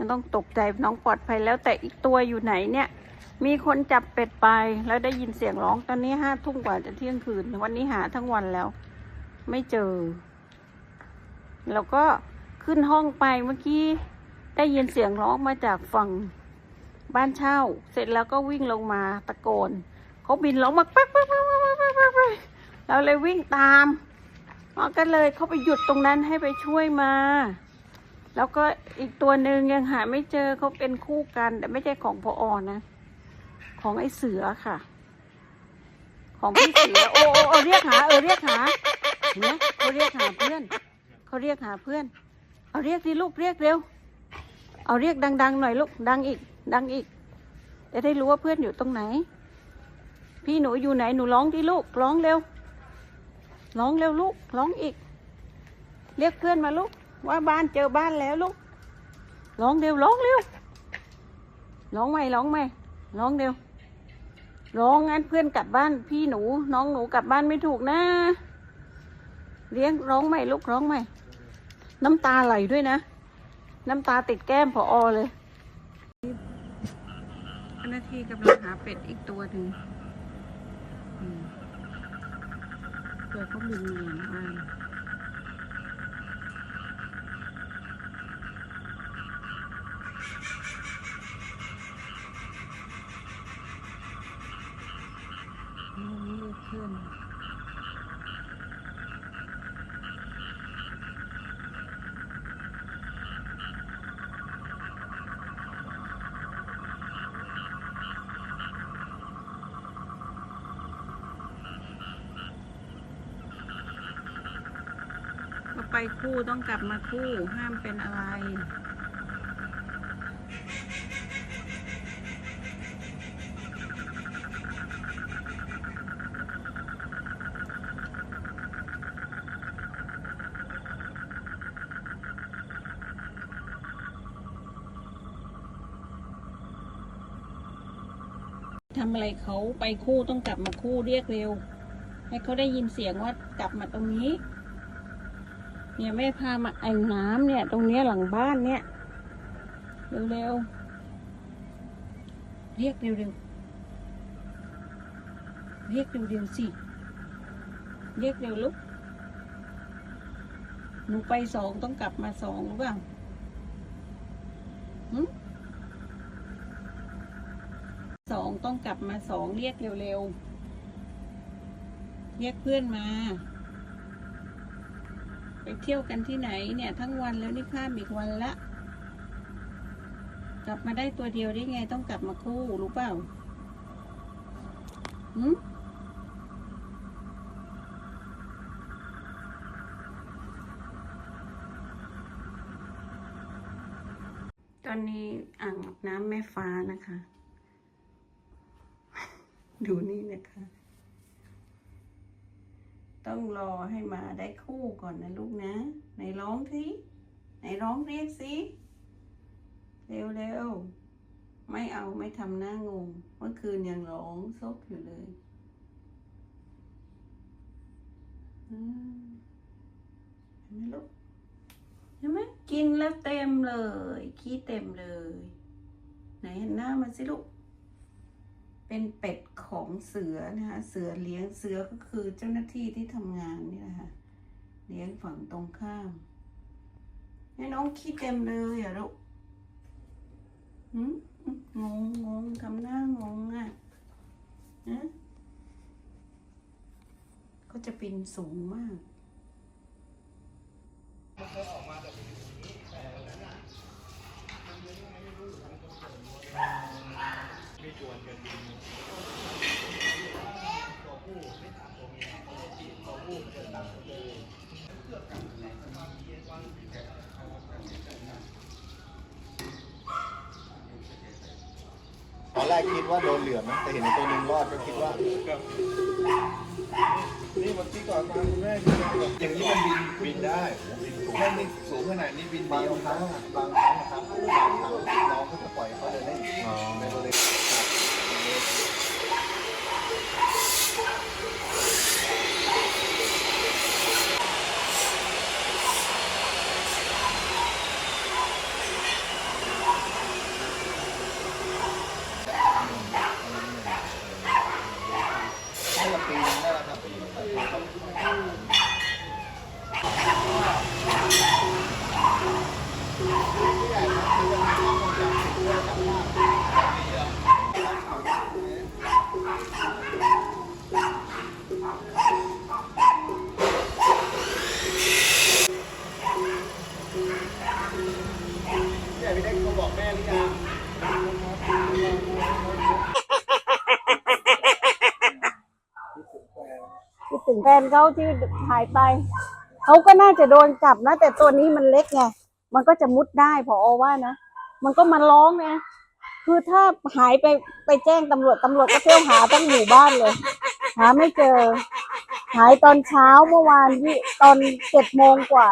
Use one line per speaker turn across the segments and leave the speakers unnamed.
ไม่ต้องตกใจน้องปลอดภัยแล้วแต่อีกตัวอยู่ไหนเนี่ย มีคนจับเป็ดไปแล้วได้ยินเสียงร้องตอนนี้ห้าทุ่มกว่าจะเที่ยงคืน วันนี้หาทั้งวันแล้ว ไม่เจอ แล้วก็ขึ้นห้องไปเมื่อกี้ได้ยินเสียงร้องมาจากฝั่งบ้านเช่า เสร็จแล้วก็วิ่งลงมาตะโกนเขาบินร้องมาปั๊กปั๊กปั๊กปั๊กปั๊กเราเลยวิ่งตามเอากันเลยเขาไปหยุดตรงนั้นให้ไปช่วยมา แล้วก็อีกตัวหนึ่งยังหาไม่เจอเขาเป็นคู่กัน แต่ไม่ใช่ของพออนะ ของไอ้เสือค่ะ ของพี่เสือ โอ้โอ้โอเรียกหาเออเรียกหาเห็นไหมเขาเรียกหาเพื่อนเขาเรียกหาเพื่อน เอาเรียกดิลูกเรียกเร็ว เอาเรียกดังๆหน่อยลูกดังอีก ดังอีกจะได้รู้ว่าเพื่อนอยู่ตรงไหน พี่หนูอยู่ไหนหนูร้องที่ลูกร้องเร็วร้องเร็วลูกร้องอีก เรียกเพื่อนมาลูก ว่าบ้านเจอบ้านแล้วลูกร้องเร็วร้องเร็วร้องไหมร้องไหมร้องเร็วร้องงั้นเพื่อนกลับบ้านพี่หนู น้องหนูกลับบ้านไม่ถูกนะ เลี้ยงร้องไหมลูกร้องไหมน้ำตาไหลด้วยนะ น้ำตาติดแก้มพออเลยเจ้าหน้าที่กำลังหาเป็ดอีกตัวหนึ่งอืมเกิดเขาบินมาอย่างบ้านอืมเรียกเพื่อน ก็ ไปคู่ต้องกลับมาคู่ห้ามเป็นอะไร ทำอะไรเขาไปคู่ต้องกลับมาคู่เรียกเร็ว ให้เขาได้ยินเสียงว่ากลับมาตรงนี้ เนี่ยแม่พามาไอ้น้ำเนี่ย ตรงเนี้ยหลังบ้านเนี่ย เร็วๆ เรียกเร็วๆ เรียกเร็วๆสิ เรียกเร็วลูก หนูไปสองต้องกลับมาสองหรือเปล่าหึสองต้องกลับมาสองเรียกเร็วๆ เรียกเพื่อนมา เที่ยวกันที่ไหนเนี่ยทั้งวันแล้วนี่ข้ามอีกวันละ กลับมาได้ตัวเดียวได้ไงต้องกลับมาคู่รู้เปล่าหืมตอนนี้อ่างอาบน้ำแม่ฟ้านะคะ ดูนี่นะคะ ต้องรอให้มาได้คู่ก่อนนะลูกนะไหนร้องสิไหนร้องเรียกสิเร็วเร็วๆไม่เอาไม่ทำหน้างง เมื่อคืนยังร้องซบอยู่เลยเห็นไหมลูกเห็นไหมกินแล้วเต็มเลย ขี้เต็มเลย ไหนเห็นหน้ามันสิลูก เป็นเป็ดของเสือนะคะเสือเลี้ยงเสือก็คือเจ้าหน้าที่ที่ทำงานนี่แหละค่ะเลี้ยงฝั่งตรงข้ามให้น้องขี้เต็มเลยอะลูกหืมงงงงทำหน้างงอะนะก็จะปีนสูงมาก
อนแรกคิดว่าโดนเหลือมนะแต่เห็นตัวหนึงรอดก็คิดว่า
นี่วันที่ก่อนมาคุณแม่ดูนะอย่างนี้มันบินบินได้แค่นี้สูงขนาดนี้บิน
บา
ดี
งครั้งอะบางครั้งนะครับบางครั้งน้องก็จะปล่อยเขาเดินได้ในบริเวณ
เแฟ
นเขาที่หายไป เขาก็น่าจะโดนจับนะ แต่ตัวนี้มันเล็กไงมันก็จะมุดได้พอว่านะมันก็มาร้องนะคือถ้าหายไปไปแจ้งตำรวจตำรวจก็เที่ยวหาตั้งหมู่บ้านเลย หาไม่เจอ หายตอนเช้าเมื่อวานที่ตอนเจ็ดโมงกว่า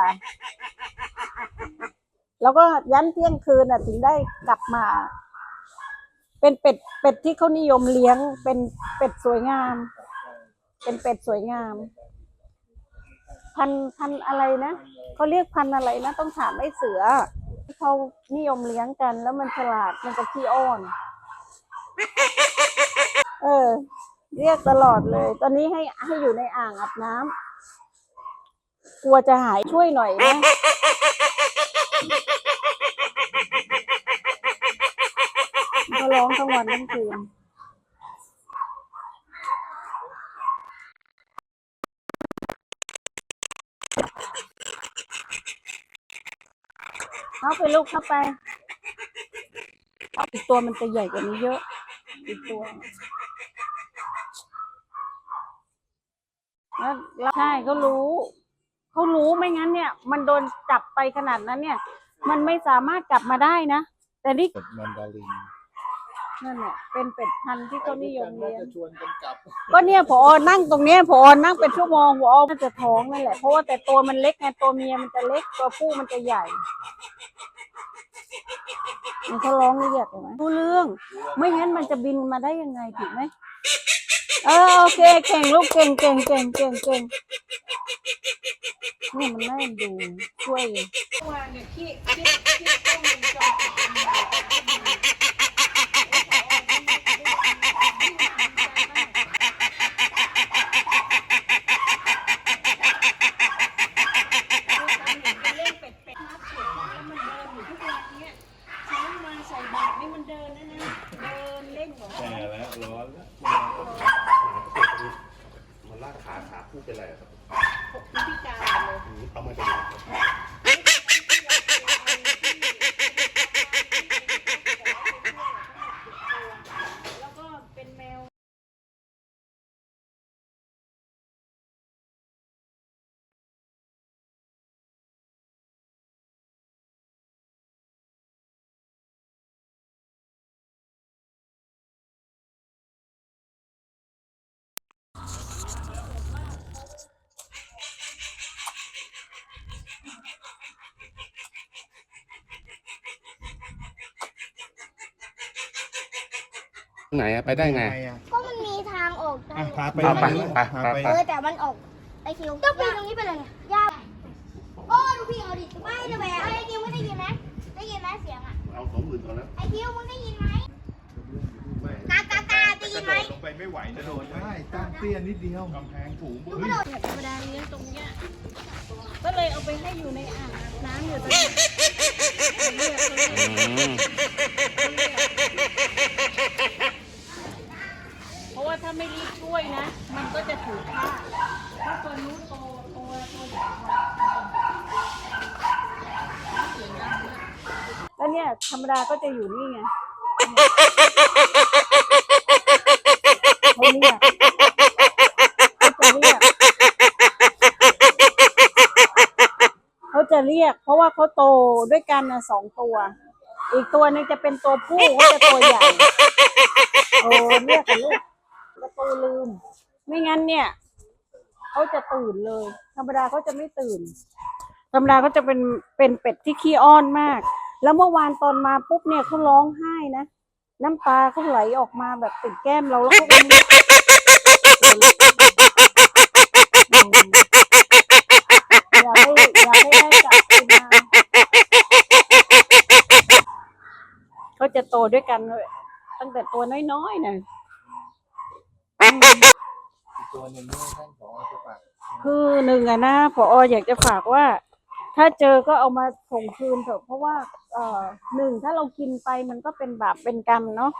แล้วก็ยันเที่ยงคืนน่ะ ถึงได้กลับมา เป็นเป็ดเป็ดที่เขานิยมเลี้ยงเป็นเป็ดสวยงาม เป็นเป็ดสวยงาม พันพันอะไรนะเขาเรียกพันอะไรนะ ต้องถามไอ้เสือเขานิยมเลี้ยงกัน แล้วมันฉลาดมันจะขี้อ้อน เออ เรียกตลอดเลย ตอนนี้ให้ให้อยู่ในอ่างอาบน้ำกลัวจะหายช่วยหน่อยนะก็ร้องทั้งวันทั้งคืน เอาไปลูกเข้าไปเอาอีกตัวมันจะใหญ่กว่านี้เยอะ อีกตัวแล้วแล้วใช่เขารู้เขารู้ไม่งั้นเนี่ย มันโดนจับไปขนาดนั้นเนี่ย มันไม่สามารถกลับมาได้นะ แต่นี่
เป็ดมันดาริน
นั่นแหละเป็นเป็ดพันธุ์ที่เขานิยมเลี้ยง
จะชวนกันกลับ
ก็เนี่ยพอนั่งตรงเนี้ยพอนั่งเป็นชั่วโมงพอน่าจะท้องนั่นแหละเพราะว่าแต่ตัวมันเล็กไงตัวเมียมันจะเล็กตัวผู้มันจะใหญ่ มันเขาร้องเรียกเห็นไหมรู้เรื่อง ไม่งั้นมันจะบินมาได้ยังไงถูกไหมเออโอเคเก่งลูกเก่งเก่งเก่งเก่งเก่งนี่มันน่าดูช่วยวานเนี่ยที่ที่ที่ต้องมีจอ
แต่แล้วร้อนแล้ว
มันลากขาขาคู่เป็นไรครับ
พิการ เอา
มาจากไหน
ไหนอะไปได้ไง
ก็มันมีทางออกทาง
พาไป
เอาไป
ดู
ไป
พา
ไป
ไป
เออแต่มันออกไอคิวก็ปีนตรงนี้ไปเลยไงยากโอ้ดูพี่เอาดิไม่ได้แหวะไอคิวมึงได้ยินไหมได้ยินไหมเสียงอะ
เอาสองหมื่นก่อนแล้ว
ไอคิวมึงได้ยินไหมตาตาตาได้ยินไหม
ลงไปไม่ไหวจะโดนได้ตั้งเตี้ยนิดเดียวกำแพงสูง
มึงกระโดด
ธรรมดาเลี้ยงตรงเนี้ย ก็เลยเอาไปให้อยู่ในอ่างอาบน้ำอยู่ตรงนี้เรียกเขาเรียก
อืม
เพราะว่า ถ้าไม่รีบช่วยนะ มันก็จะถูกฆ่าถ้าตัวนู้นโตตัวตัวใหญ่แล้วเนี่ยธรรมดาก็จะอยู่นี่ไงเขาเรียกเขาจะเรียกเขาจะเรียก เพราะว่าเขาโตด้วยกันนะสองตัว อีกตัวหนึงจะเป็นตัวผู้ก็จะตัวใหญ่โอ้เรียกกันลูกปร ตูลืม ไม่งั้นเนี่ยเขาจะตื่นเลย ธรรมดาเขาจะไม่ตื่น ธรรมดาเขาจะเป็นเป็นเป็ดที่ขี้อ้อนมาก แล้วเมื่อวานตอนมาปุ๊บเนี่ยเขาร้องไห้นะ น้ำตาเขาไหลออกมาแบบติดแก้มเราแล้วเขาก็มีอยาให้อยาให้ได้กลับคืนมาเขาจะโตด้วยกันเลยตั้งแต่ตัวน้อยๆนะ
อีกตัวหนึ่งนี่ท่านผอจะฝาก
คือหนึ่งอะนะพออยากจะฝากว่า ถ้าเจอก็เอามาส่งคืนเถอะเพราะว่าเอ่อหนึ่งถ้าเรากินไปมันก็เป็นบาปเป็นกรรมเนาะ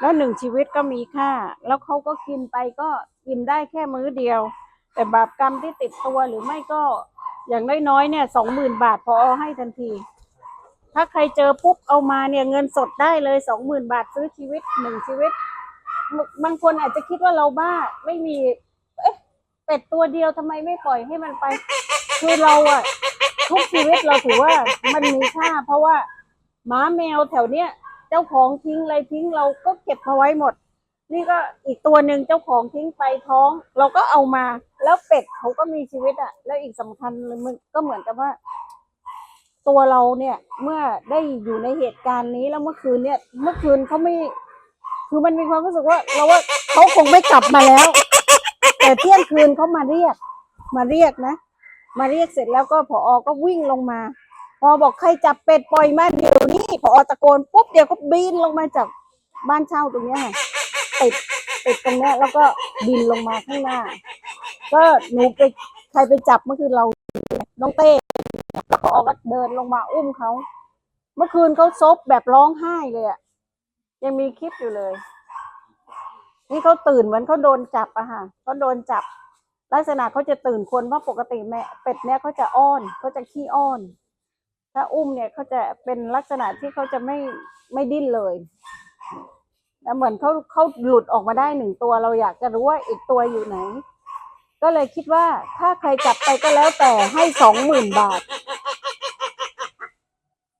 แล้วหนึ่งชีวิตก็มีค่า แล้วเขาก็กินไปก็กินได้แค่มื้อเดียว แต่บาปกรรมที่ติดตัวหรือไม่ก็อย่างน้อยๆเนี่ยสองหมื่นบาทพอให้ทันที ถ้าใครเจอปุ๊บเอามาเนี่ยเงินสดได้เลยสองหมื่นบาทซื้อชีวิตหนึ่งชีวิต บางคนอาจจะคิดว่าเราบ้าไม่มี เอ๊ะเป็ดตัวเดียวทำไมไม่ปล่อยให้มันไป คือเราอะทุกชีวิตเราถือว่ามันมีค่า เพราะว่าหมาแมวแถวเนี้ยเจ้าของทิ้งอะไรทิ้งเราก็เก็บมาไว้หมด นี่ก็อีกตัวหนึ่งเจ้าของทิ้งไปท้อง เราก็เอามา แล้วเป็ดเขาก็มีชีวิตอะแล้วอีกสำคัญเลยมันก็เหมือนกับว่า ตัวเราเนี่ยเมื่อได้อยู่ในเหตุการณ์นี้แล้วเมื่อคืนเนี่ย เมื่อคืนเขาไม่ คือมันมีความรู้สึกว่าเราว่าเขาคงไม่กลับมาแล้ว แต่เที่ยงคืนเขามาเรียก มาเรียกนะ มาเรียกเสร็จแล้วก็ผอก็วิ่งลงมาพอบอกใครจับเป็ดปล่อยมาเดี๋ยวนี้ผอตะโกนปุ๊บเดี๋ยวก็บินลงมาจากบ้านเช่าตรงเนี้ยติดติดตรงเนี้ยแล้วก็บินลงมาข้างหน้า ก็หนูไปใครไปจับเมื่อคืนเราน้องเต้แล้วผอก็เดินลงมาอุ้มเขาเมื่อคืนเขาซบแบบร้องไห้เลยอะ ยังมีคลิปอยู่เลย นี่เขาตื่นเหมือนเขาโดนจับอะค่ะเขาโดนจับ ลักษณะเขาจะตื่นคนเพราะปกติแม่เป็ดเนี่ยเขาจะอ้อนเขาจะขี้อ้อน ถ้าอุ้มเนี่ยเขาจะเป็นลักษณะที่เขาจะไม่ไม่ดิ้นเลยแล้วเหมือนเขาเขาหลุดออกมาได้หนึ่งตัวเราอยากจะรู้ว่าอีกตัวอยู่ไหน ก็เลยคิดว่าถ้าใครจับไปก็แล้วแต่ให้สองหมื่นบาท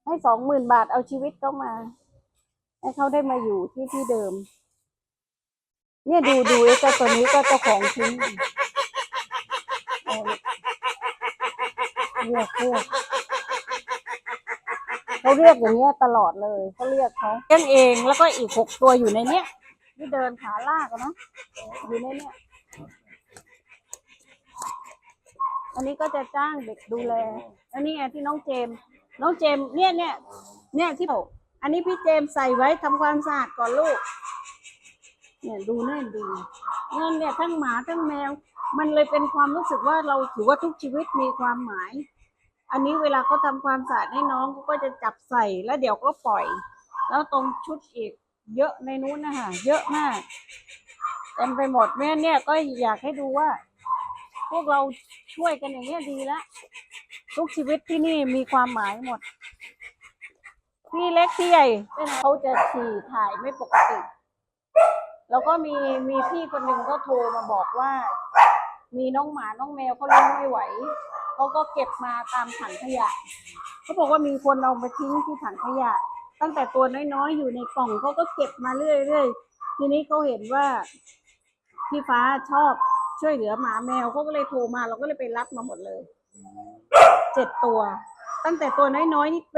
ให้สองหมื่นบาทเอาชีวิตเขามา ให้เขาได้มาอยู่ที่ที่เดิม เนี่ยดูดูไอ้เจ้าตัวนี้ก็เจ้าของทิ้งเรียกเรียกเขาเรียกอย่างเงี้ยตลอดเลยเขาเรียกเขาเลี้ยงเองแล้วก็อีกหกตัวอยู่ในเนี้ยที่เดินขาลากนะอยู่ในเนี้ยอันนี้ก็จะจ้างเด็กดูแล อันนี้ไงที่น้องเจมส์น้องเจมส์เนี่ยเนี่ยเนี่ยที่บอก อันนี้พี่เจมใส่ไว้ทำความสะอาดก่อนลูก เนี่ยดูแน่นดีนั่นเนี่ยทั้งหมาทั้งแมว มันเลยเป็นความรู้สึกว่าเราถือว่าทุกชีวิตมีความหมาย อันนี้เวลาเขาทำความสะอาดให้น้องเขาก็จะจับใส่แล้วเดี๋ยวก็ปล่อย แล้วตรงชุดอีกเยอะในนู้นนะคะเยอะมากเต็มไปหมดแม่เนี่ยก็อยากให้ดูว่า พวกเราช่วยกันอย่างเงี้ยดีแล้วทุกชีวิตที่นี่มีความหมายหมด พี่เล็กพี่ใหญ่เขาจะฉี่ถ่ายไม่ปกติ แล้วก็มีมีพี่คนหนึ่งก็โทรมาบอกว่า มีน้องหมาน้องแมวเขาเลี้ยงไม่ไหวเขาก็เก็บมาตามถังขยะเขาบอกว่ามีคนเอามาทิ้งที่ถังขยะ ตั้งแต่ตัวน้อยๆอยู่ในกล่องเขาก็เก็บมาเรื่อยๆทีนี้เขาเห็นว่าพี่ฟ้าชอบช่วยเหลือหมาแมวเขาก็เลยโทรมาเราก็เลยไปรับมาหมดเลยเจ็ดตัว ตั้งแต่ตัวน้อยๆนี่เป็น